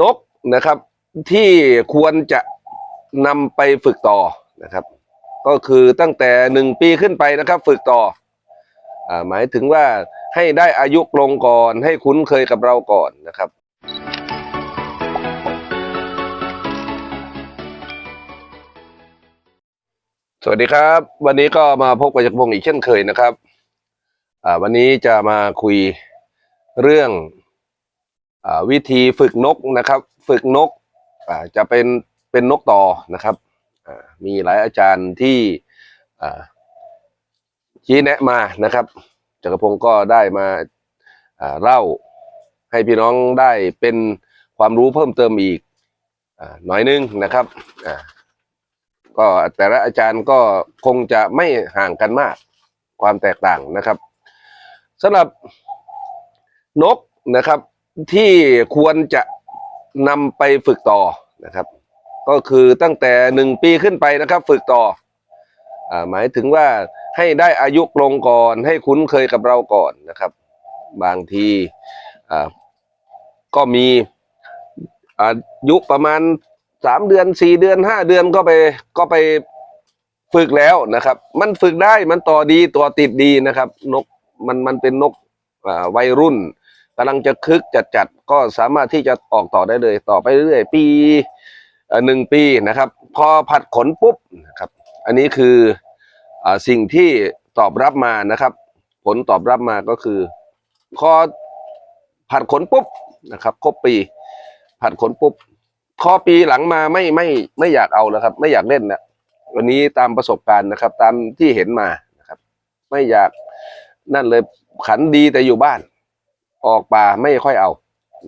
นกนะครับ ที่ควรจะนำไปฝึกต่อนะครับ ก็คือตั้งแต่หนึ่งปีขึ้นไปนะครับ ฝึกต่ออหมายถึงว่าให้ได้อายุลงก่อนให้คุ้นเคยกับเราก่อนนะครับสวัสดีครับ วันนี้ก็มาพบกับจักรพงศ์อีกเช่นเคยนะครับวันนี้จะมาคุยเรื่อง วิธีฝึกนกนะครับ ฝึกนกจะเป็นเป็นนกต่อนะครับมีหลายอาจารย์ที่ชี้แนะมานะครับจักรพงศ์ก็ได้มาเล่าให้พี่น้องได้เป็นความรู้เพิ่มเติมอีกอาหน่อยนึงนะครับก็แต่ละอาจารย์ก็คงจะไม่ห่างกันมากความแตกต่างนะครับสำหรับนกนะครับ ที่ควรจะนำไปฝึกต่อนะครับ ก็คือตั้งแต่หนึ่งปีขึ้นไปนะครับ ฝึกต่ออหมายถึงว่าให้ได้อายุลงก่อน ให้คุ้นเคยกับเราก่อนนะครับ บางทีก็มีอายุประมาณสามเดือนสี่เดือนห้าเดือนก็ไปก็ไปฝึกแล้วนะครับ มันฝึกได้มันต่อดีตัวติดดีนะครับ นกมันมันเป็นนกวัยรุ่น กำลังจะคึกจัดจัดๆก็สามารถที่จะออกต่อได้เลย ต่อไปเรื่อยๆปีหนึ่งปีนะครับ พอผัดขนปุ๊บนะครับ อันนี้คืออสิ่งที่ตอบรับมานะครับ ผลตอบรับมาก็คือพอผัดขนปุ๊บนะครับครบปี ผัดขนปุ๊บพอปีหลังมาไม่ไม่ไม่อยากเอาแล้วครับ ไม่อยากเล่นนะวันนี้ตามประสบการณ์นะครับ ตามที่เห็นมานะครับ ไม่อยากนั่นเลยขันดีแต่อยู่บ้าน ออกป่าไม่ค่อยเอา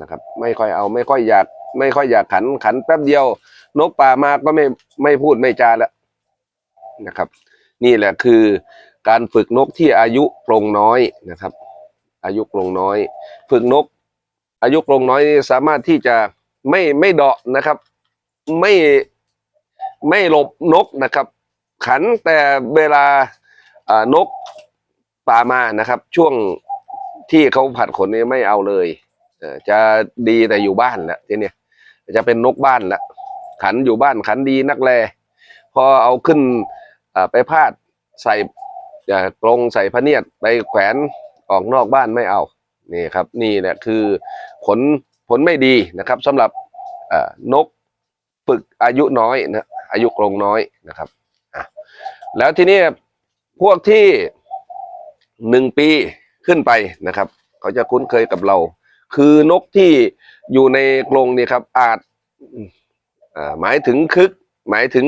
นะครับ ไม่ค่อยเอาไม่ค่อยอยาก ไม่ค่อยอยากขันขันแป๊บเดียว นกป่ามาก็ไม่ไม่พูดไม่จาแล้วนะครับ นี่แหละคือการฝึกนกที่อายุปรงน้อยนะครับ อายุปรงน้อย ฝึกนก อายุปรงน้อยสามารถที่จะไม่ไม่เดาะนะครับ ไม่ไม่หลบนกนะครับ ขันแต่เวลานกป่ามานะครับ ช่วง ที่เขาผัดขนนี้ไม่เอาเลยเอ่อจะดีแต่อยู่บ้านแหล้วทีเนี้ยจะเป็นนกบ้านแล้วขันอยู่บ้านขันดีนักแลพอเอาขึ้นอ่าไปพาดใส่อ่อกรงใส่พะเนียดไปแขวนออกนอกบ้านไม่เอานี่ครับนี่แหละคือผลผลไม่ดีนะครับสำหรับอ่อนกฝึกอายุน้อยนะอายุกรงน้อยนะครับแล้วทีนี้พวกที่หนึ่งปี ขึ้นไปนะครับ เขาจะคุ้นเคยกับเรา คือนกที่อยู่ในกรงนี่ครับ อาจหมายถึงคึก หมายถึง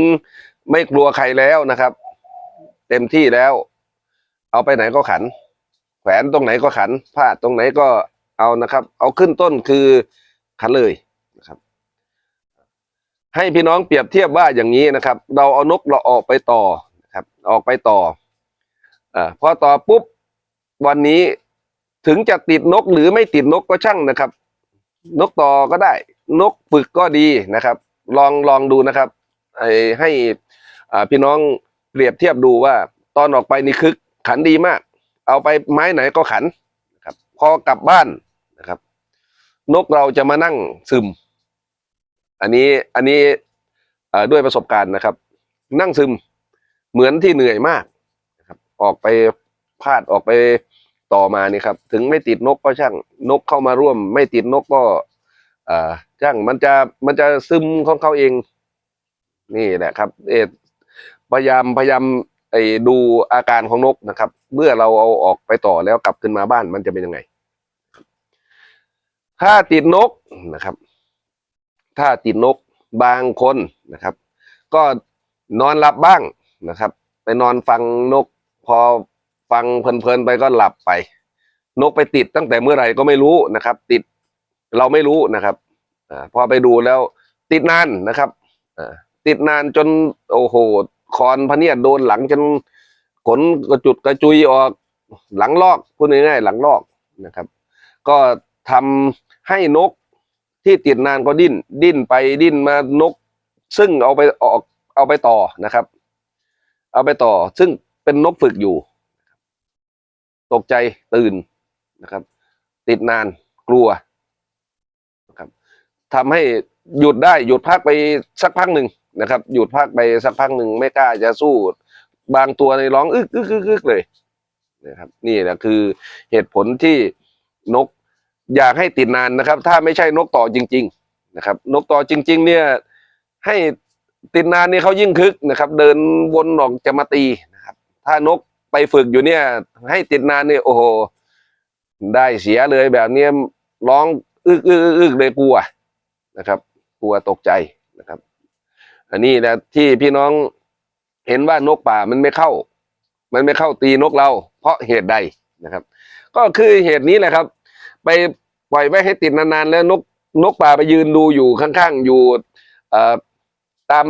ไม่กลัวใครแล้วนะครับ เต็มที่แล้ว เอาไปไหนก็ขัน แขวนตรงไหนก็ขันพาตรงไหนก็เอานะครับ เอาขึ้นต้นคือขันเลยนะครับ ให้พี่น้องเปรียบเทียบว่าอย่างนี้นะครับ เราเอานกเราออกไปต่อนะครับ ออกไปต่ออพอต่อปุ๊บ วันนี้ถึงจะติดนกหรือไม่ติดนกก็ช่างนะครับ นกต่อก็ได้ นกฝึกก็ดีนะครับ ลองลองดูนะครับให้พี่น้องเปรียบเทียบดูว่า ตอนออกไปนี่คึกขันดีมาก เอาไปไม้ไหนก็ขันนะครับ พอกลับบ้านนะครับ นกเราจะมานั่งซึม อันนี้อันนี้ด้วยประสบการณ์นะครับ นั่งซึมเหมือนที่เหนื่อยมากนะครับ ออกไปพาดออกไป ต่อมานี่ครับ ถึงไม่ติดนกก็ช่างนกเข้ามาร่วม ไม่ติดนกก็อ่าช่างมันจะมันจะซึมของเขาเอง นี่แหละครับเออพยายามพยายามไอ้ดูอาการของนกนะครับ เมื่อเราเอาออกไปต่อแล้วกลับขึ้นมาบ้านมันจะเป็นยังไง ถ้าติดนกนะครับ ถ้าติดนกบางคนนะครับ ก็นอนหลับบ้างนะครับ ไปนอนฟังนกพอ ฟังเพลินๆไปก็หลับไป นกไปติดตั้งแต่เมื่อไหร่ก็ไม่รู้นะครับ ติดเราไม่รู้นะครับอพอไปดูแล้วติดนานนะครับอติดนานจนโอ้โหคอนพเนียดโดนหลังจนขนกระจุดกระจุยออกหลังลอกพูดง่ายๆหลังลอกนะครับ ก็ทำให้นกที่ติดนานก็ดิ้น ดิ้นไปดิ้นมานก ซึ่งเอาไปออกเอาไปต่อนะครับ เอาไปต่อ ซึ่งเป็นนกฝึกอยู่ ตกใจตื่นนะครับ ติดนานกลัวนะครับทำให้หยุดได้หยุดพักไปสักพักหนึ่งนะครับ หยุดพักไปสักพักหนึ่งไม่กล้าจะสู้ บางตัวในร้องอึกอึกอึกเลยนะครับ นี่แหละคือเหตุผลที่นกอยากให้ติดนานนะครับ ถ้าไม่ใช่นกต่อจริง ๆ นะครับ นกต่อจริง ๆ เนี่ยให้ติดนานนี่เขายิ่งคึกนะครับ เดินวนออกจะมาตีนะครับ ถ้านก ไปฝึกอยู่เนี่ย ให้ติดนานเนี่ยโอ้โหได้เสียเลยแบบเนี้ยร้องอึกอึกอึกอึกเลยกลัวนะครับกลัวตกใจนะครับ อันนี้นะที่พี่น้องเห็นว่านกป่ามันไม่เข้า มันไม่เข้าตีนกเรา เพราะเหตุใดนะครับ ก็คือเหตุนี้แหละครับ ไปปล่อยไว้ให้ติดนานๆแล้วนกนกป่าไปยืนดูอยู่ข้างๆอยู่ตาม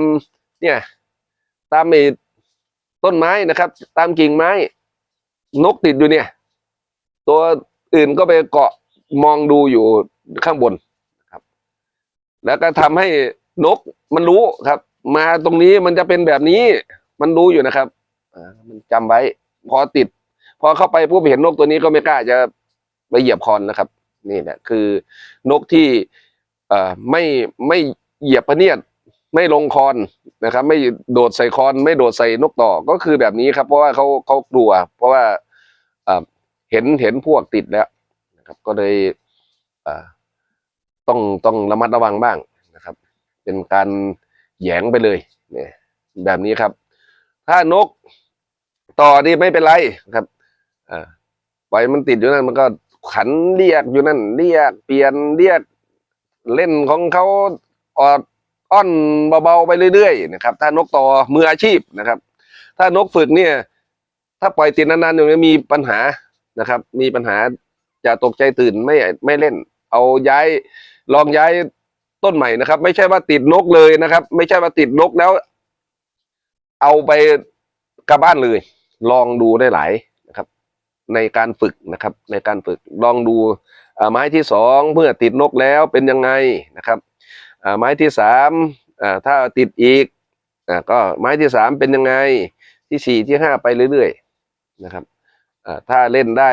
เนี่ยตามไอ ต้นไม้นะครับ ตามกิ่งไม้ นกติดอยู่เนี่ย ตัวอื่นก็ไปเกาะมองดูอยู่ข้างบนครับ แล้วก็ทำให้นกมันรู้ครับ มาตรงนี้มันจะเป็นแบบนี้ มันรู้อยู่นะครับอ่ามันจำไว้ พอติด พอเข้าไปปุ๊บเห็นนกตัวนี้ก็ไม่กล้าจะไปเหยียบคอนนะครับ นี่แหละคือนกที่เอ่อไม่ไม่เหยียบพะเนียด ไม่ลงคอนนะครับ ไม่โดดใส่คอน ไม่โดดใส่นกต่อก็คือแบบนี้ครับ เพราะว่าเขาเขากลัว เพราะว่าเห็นเห็นพวกติดแล้วนะครับ ก็เลยต้องต้องระมัดระวังบ้างนะครับ เป็นการแยงไปเลยเนี่ยแบบนี้ครับ ถ้านกต่อนี่ไม่เป็นไรครับอ่อปล่อยมันติดอยู่นั่นมันก็ขันเรียกอยู่นั่นเรียกเปลี่ยนเรียกเล่นของเขาออด อ้อนเบาๆไปเรื่อยๆนะครับถ้านกต่อมืออาชีพนะครับ ถ้านกฝึกเนี่ย ถ้าปล่อยติดนานๆอย่างนี้มีปัญหานะครับ มีปัญหาจะตกใจตื่นไม่ไม่เล่น เอาย้ายลองย้ายต้นใหม่นะครับ ไม่ใช่ว่าติดนกเลยนะครับ ไม่ใช่ว่าติดนกแล้ว เอาไปกลับบ้านเลย ลองดูได้หลายนะครับ ในการฝึกนะครับ ในการฝึกลองดูไม้ที่สองเมื่อติดนกแล้วเป็นยังไงนะครับ ไม้ที่สามอ่าถ้าติดอีกอก็ไม้ที่สามเป็นยังไงที่สี่ที่ห้าไปเรื่อยๆนะครับอ่าถ้าเล่นได้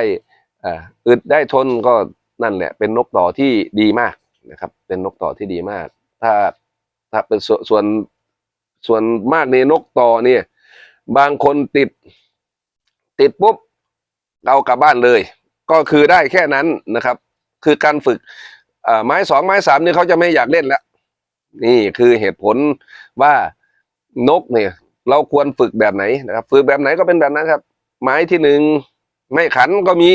อ่าอึดได้ทนก็นั่นแหละเป็นนกต่อที่ดีมากนะครับ เป็นนกต่อที่ดีมาก ถ้าถ้าเป็นส่วนส่วนส่วนมากในนกต่อเนี่ย บางคนติดติดปุ๊บเอากลับบ้านเลย ก็คือได้แค่นั้นนะครับ คือการฝึกอ่าไม้สองไม้สามนี่เขาจะไม่อยากเล่นแล้ว นี่คือเหตุผลว่านกเนี่ย เราควรฝึกแบบไหนนะครับ ฝึกแบบไหนก็เป็นแบบนั้นครับ ไม้ที่หนึ่งไม่ขันก็มี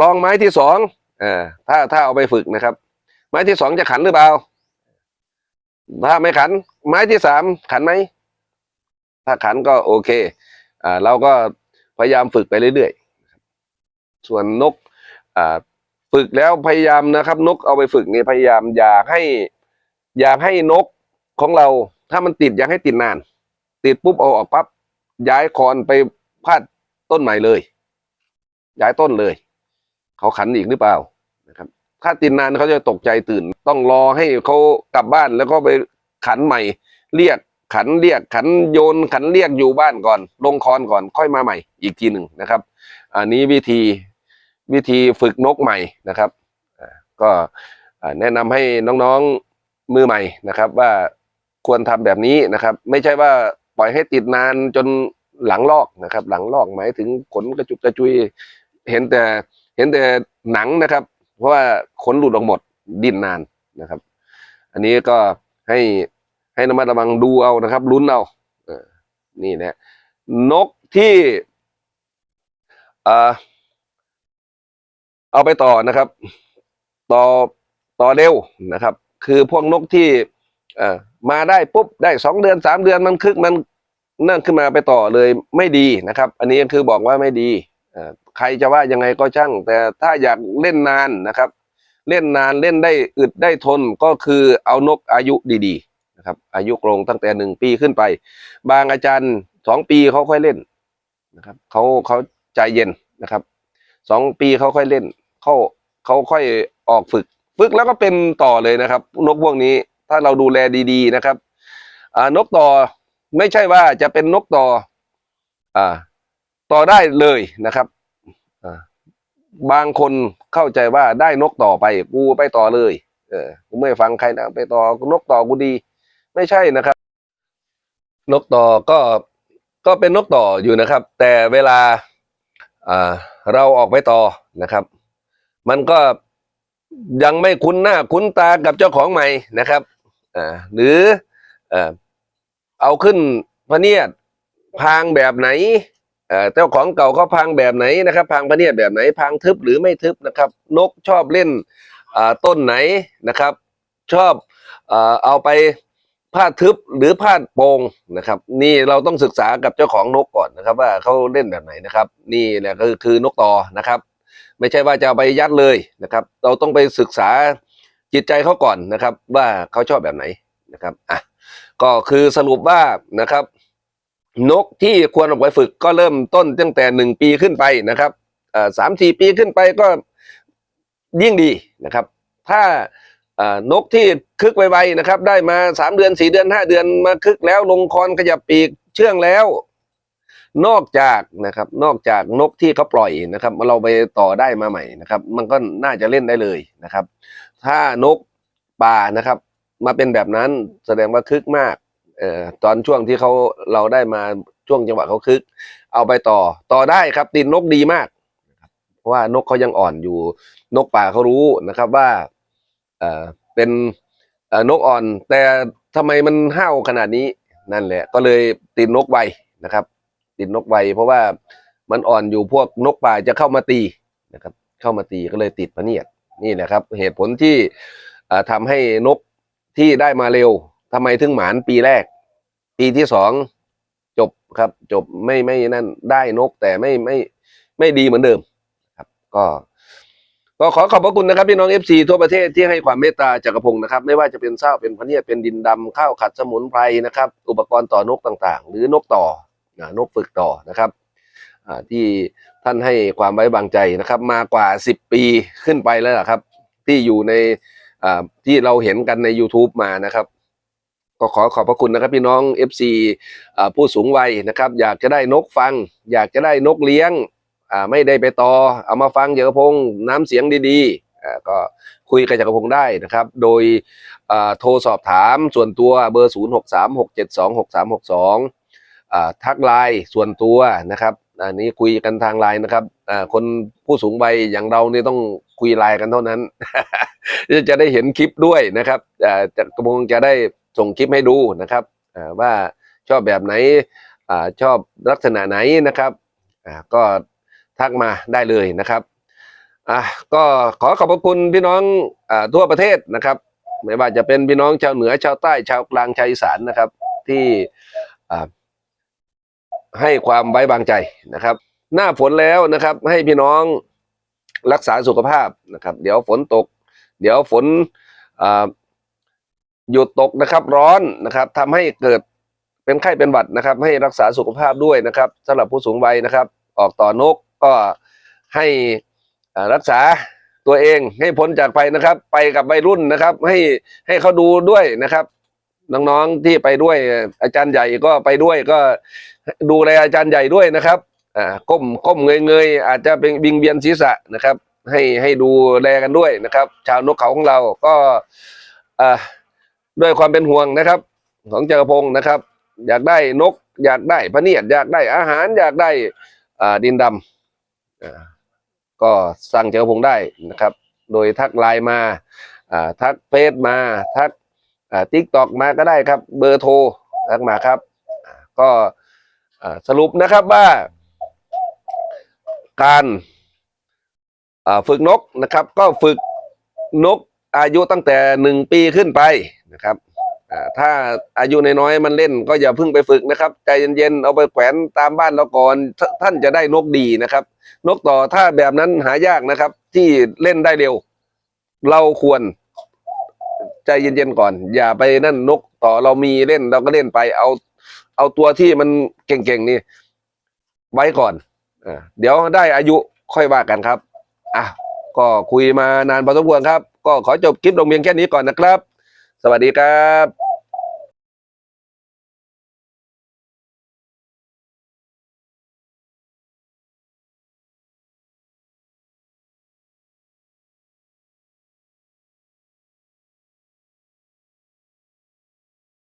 ลองไม้ที่สองเอ่าถ้าถ้าเอาไปฝึกนะครับ ไม้ที่สองจะขันหรือเปล่า ถ้าไม่ขัน ไม้ที่สามขันไหมถ้าขันก็โอเคอ่าเราก็พยายามฝึกไปเรื่อยๆส่วนนกอ่าฝึกแล้วพยายามนะครับ นกเอาไปฝึกเนี่ยพยายามอยากให้ อยากให้นกของเรา ถ้ามันติดอยากให้ติดนาน ติดปุ๊บเอาออกปั๊บย้ายคอนไปพาดต้นใหม่เลย ย้ายต้นเลย เขาขันอีกหรือเปล่านะครับ ถ้าติดนานเขาจะตกใจตื่น ต้องรอให้เขากลับบ้านแล้วก็ไปขันใหม่ เรียกขันเรียกขันโยนขันเรียกอยู่บ้านก่อน ลงคอนก่อนค่อยมาใหม่ อีกทีหนึ่งนะครับ อันนี้วิธีวิธีฝึกนกใหม่นะครับก็แนะนำให้น้องๆ มือใหม่นะครับ ว่าควรทำแบบนี้นะครับ ไม่ใช่ว่าปล่อยให้ติดนานจนหลังลอกนะครับ หลังลอกหมายถึงขนกระจุกกระจุย เห็นแต่เห็นแต่หนังนะครับ เพราะว่าขนหลุดออกหมดดิ้นนานนะครับ อันนี้ก็ให้ให้ระมัดระวังดูเอานะครับลุ้นเอาเออนี่นะนกที่เอาไปต่อนะครับ ต่อต่อเร็วนะครับ คือพวกนกที่มาได้ปุ๊บได้สองเดือนสามเดือนมันคึกมันนั่นขึ้นมาไปต่อเลยไม่ดีนะครับ อันนี้คือบอกว่าไม่ดีใครจะว่ายังไงก็ช่าง แต่ถ้าอยากเล่นนานนะครับ เล่นนานเล่นได้อึดได้ทนก็คือเอานกอายุดีๆนะครับ อายุกรงตั้งแต่หนึ่งปีขึ้นไป บางอาจารย์สองปีเขาค่อยเล่นนะครับเขาเขาใจเย็นนะครับสองปีเขาค่อยเล่นเขาเขาค่อยออกฝึก ฝึกแล้วก็เป็นต่อเลยนะครับ นกพวกนี้ถ้าเราดูแลดีๆนะครับอ่านกต่อไม่ใช่ว่าจะเป็นนกต่ออ่าต่อได้เลยนะครับอ่าบางคนเข้าใจว่าได้นกต่อไปกูไปต่อเลย เออกูไม่ฟังใครนะไปต่อนกต่อกูดี ไม่ใช่นะครับ นกต่อก็ก็เป็นนกต่ออยู่นะครับ แต่เวลาอ่าเราออกไปต่อนะครับ มันก็ ยังไม่คุ้นหน้าคุ้นตากับเจ้าของใหม่นะครับอ่าหรือเอ่อเอาขึ้นพะเนียดพางแบบไหนเอ่อเจ้าของเก่าเขาพางแบบไหนนะครับพางพะเนียดแบบไหนพางทึบหรือไม่ทึบนะครับ นกชอบเล่นอ่าต้นไหนนะครับ ชอบเอ่อเอาไปพาดทึบหรือพาดโปงนะครับ นี่เราต้องศึกษากับเจ้าของนกก่อนนะครับ ว่าเขาเล่นแบบไหนนะครับ นี่แหละก็คือคือนกต่อนะครับ ไม่ใช่ว่าจะเอาไปยัดเลยนะครับ เราต้องไปศึกษาจิตใจเขาก่อนนะครับ ว่าเขาชอบแบบไหนนะครับอะก็คือสรุปว่านะครับ นกที่ควรออกไปฝึกก็เริ่มต้นตั้งแต่หนึ่งปีขึ้นไปนะครับอ่อสามสี่ปีขึ้นไปก็ยิ่งดีนะครับ ถ้านกที่คึกไวๆนะครับ ได้มาสามเดือนสี่เดือนห้าเดือนมาคึกแล้วลงคอนขยับปีกเชื่องแล้ว นอกจากนะครับ นอกจากนกที่เขาปล่อยนะครับ เราไปต่อได้มาใหม่นะครับ มันก็น่าจะเล่นได้เลยนะครับ ถ้านกป่านะครับ มาเป็นแบบนั้นแสดงว่าคึกมากเอ่อตอนช่วงที่เขาเราได้มาช่วงจังหวะเขาคึก เอาไปต่อต่อได้ครับติดนกดีมากเพราะว่านกเขายังอ่อนอยู่ นกป่าเขารู้นะครับว่าเอ่อเป็นเอ่อนกอ่อน แต่ทำไมมันห้าวขนาดนี้นั่นแหละ ก็เลยติดนกไวนะครับ ติดนกไวเพราะว่ามันอ่อนอยู่พวกนกป่าจะเข้ามาตีนะครับ เข้ามาตีก็เลยติดพะเนียดนี่แหละครับ เหตุผลที่เอ่อทำให้นกที่ได้มาเร็วทำไมถึงหมานปีแรก ปีที่สองจบครับจบไม่ไม่นั่นได้นกแต่ไม่ไม่ไม่ดีเหมือนเดิมครับ ก็ก็ขอขอบพระคุณนะครับพี่น้องเอฟซีทั่วประเทศที่ให้ความเมตตาจักรพงศ์นะครับ ไม่ว่าจะเป็นเศร้าเป็นพะเนียดเป็นดินดำข้าวขัดสมุนไพรนะครับ อุปกรณ์ต่อนกต่างๆ หรือนกต่อ นกฝึกต่อนะครับที่ท่านให้ความไว้วางใจนะครับมากว่าสิบปีขึ้นไปแล้วล่ะครับ ที่อยู่ในที่เราเห็นกันใน YouTube มานะครับ ก็ขอขอบพระคุณนะครับพี่น้อง FC อผู้สูงวัยนะครับ อยากจะได้นกฟัง อยากจะได้นกเลี้ยงไม่ได้ไปต่อ เอามาฟังจักรพงศ์น้ำเสียงดีๆก็คุยกับจักรพงศ์ได้นะครับ โดยโทรสอบถามส่วนตัวเบอร์ 0 ทักไลน์ส่วนตัวนะครับอันนี้คุยกันทางไลน์นะครับคนผู้สูงวัยอย่างเราเนี่ยต้องคุยไลน์กันเท่านั้น จะได้เห็นคลิปด้วยนะครับจักรพงจะได้ส่งคลิปให้ดูนะครับว่าชอบแบบไหนอชอบลักษณะไหนนะครับก็ทักมาได้เลยนะครับอะก็ขอขอบพระคุณพี่น้องอทั่วประเทศนะครับ ไม่ว่าจะเป็นพี่น้องชาวเหนือชาวใต้ชาวกลางชาวอีสานนะครับ ที่ ให้ความไว้วางใจนะครับ หน้าฝนแล้วนะครับ ให้พี่น้องรักษาสุขภาพนะครับ เดี๋ยวฝนตก เดี๋ยวฝนอ่าหยุดตกนะครับร้อนนะครับทำให้เกิดเป็นไข้เป็นหวัดนะครับ ให้รักษาสุขภาพด้วยนะครับสำหรับผู้สูงวัยนะครับ ออกต่อนกก็ให้อ่ารักษาตัวเองให้พ้นจากภัยนะครับ ไปกับวัยรุ่นนะครับ ให้ให้เขาดูด้วยนะครับ น้องๆที่ไปด้วย อาจารย์ใหญ่ก็ไปด้วยก็ดูแลอาจารย์ใหญ่ด้วยนะครับอ่าก้มก้มเงยเงยอาจจะเป็นบิงเบียนศีรษะนะครับ ให้ให้ดูแลกันด้วยนะครับ ชาวนกเขาของเราก็อ่าด้วยความเป็นห่วงนะครับ ของจักรพงศ์นะครับ อยากได้นก อยากได้พะเนียดอยากได้อาหาร อยากได้อ่าดินดำอ่าก็สั่งจักรพงศ์ได้นะครับ โดยทักไลน์มาอ่าทักเฟซมาทัก ทิกตอกมาก็ได้ครับ เบอร์โทรทักมาครับ ก็สรุปนะครับว่า การฝึกนกนะครับ ก็ฝึกนกอายุตั้งแต่หนึ่งปีขึ้นไปนะครับถ้าอายุน้อยๆมันเล่นก็อย่าเพิ่งไปฝึกนะครับ ใจเย็นๆเอาไปแขวนตามบ้านเราก่อนทท่านจะได้นกดีนะครับ นกต่อถ้าแบบนั้นหายากนะครับ ที่เล่นได้เร็ว เราควร ใจเย็นๆก่อน อย่าไปนั่นนกต่อเรามีเล่นเราก็เล่นไปเอา เอาตัวที่มันเก่งๆนี่ ไว้ก่อนอเดี๋ยวได้อายุค่อยว่ากันครับอะก็คุยมานานพอสมควรครับ ก็ขอจบคลิปลงเพียงแค่นี้ก่อนนะครับ สวัสดีครับ